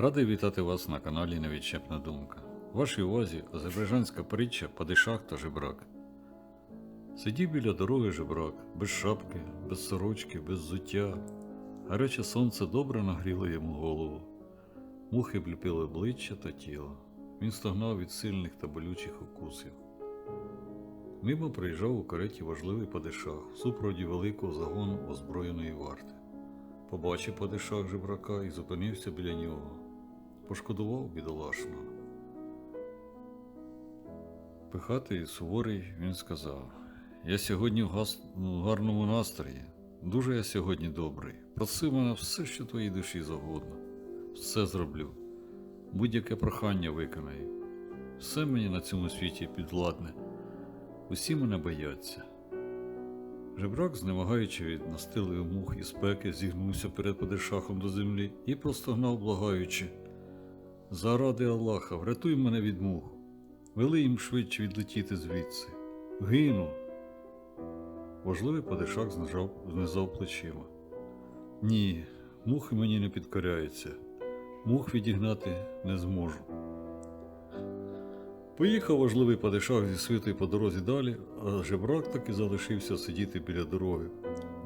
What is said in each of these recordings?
Радий вітати вас на каналі Невідчепна Думка. В вашій увазі азербайджанська притча Падишах та жебрак. Сидів біля дороги жебрак, без шапки, без сорочки, без зуття. Гаряче сонце добре нагріло йому голову. Мухи обліпили обличчя та тіло. Він стогнав від сильних та болючих укусів. Мимо приїжджав у кареті важливий падишах в супроводі великого загону озброєної варти. Побачив падишах жебрака і зупинився біля нього. Пошкодував бідолашного. Пихатий і суворий він сказав: Я сьогодні в гас... гарному настрої. Дуже я сьогодні добрий. Проси мене все, що твоїй душі завгодно. Все зроблю. Будь-яке прохання виконаю. Все мені на цьому світі підвладне. Усі мене бояться. Жебрак, знемагаючи від настилої мух і спеки, зігнувся перед падишахом до землі і простогнав, благаючи. Заради Аллаха, врятуй мене від мух, вели їм швидше відлетіти звідси. Гину. Важливий падишах знижав, знизав плечима. Ні, мухи мені не підкоряються. Мух відігнати не зможу. Поїхав важливий падишах зі свитою по дорозі далі, а жебрак таки залишився сидіти біля дороги,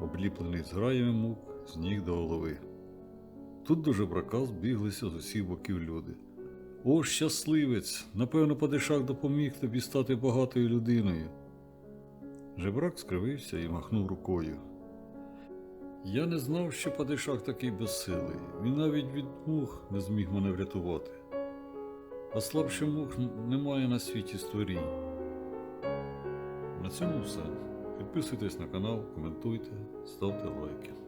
обліплений зграями мук з ніг до голови. Тут до жебрака збіглися з усіх боків люди. О, щасливець! Напевно, падишах допоміг тобі стати багатою людиною. Жебрак скривився і махнув рукою. Я не знав, що падишах такий безсилий. Він навіть від мух не зміг мене врятувати. А слабше мух немає на світі створінь. На цьому все. Підписуйтесь на канал, коментуйте, ставте лайки.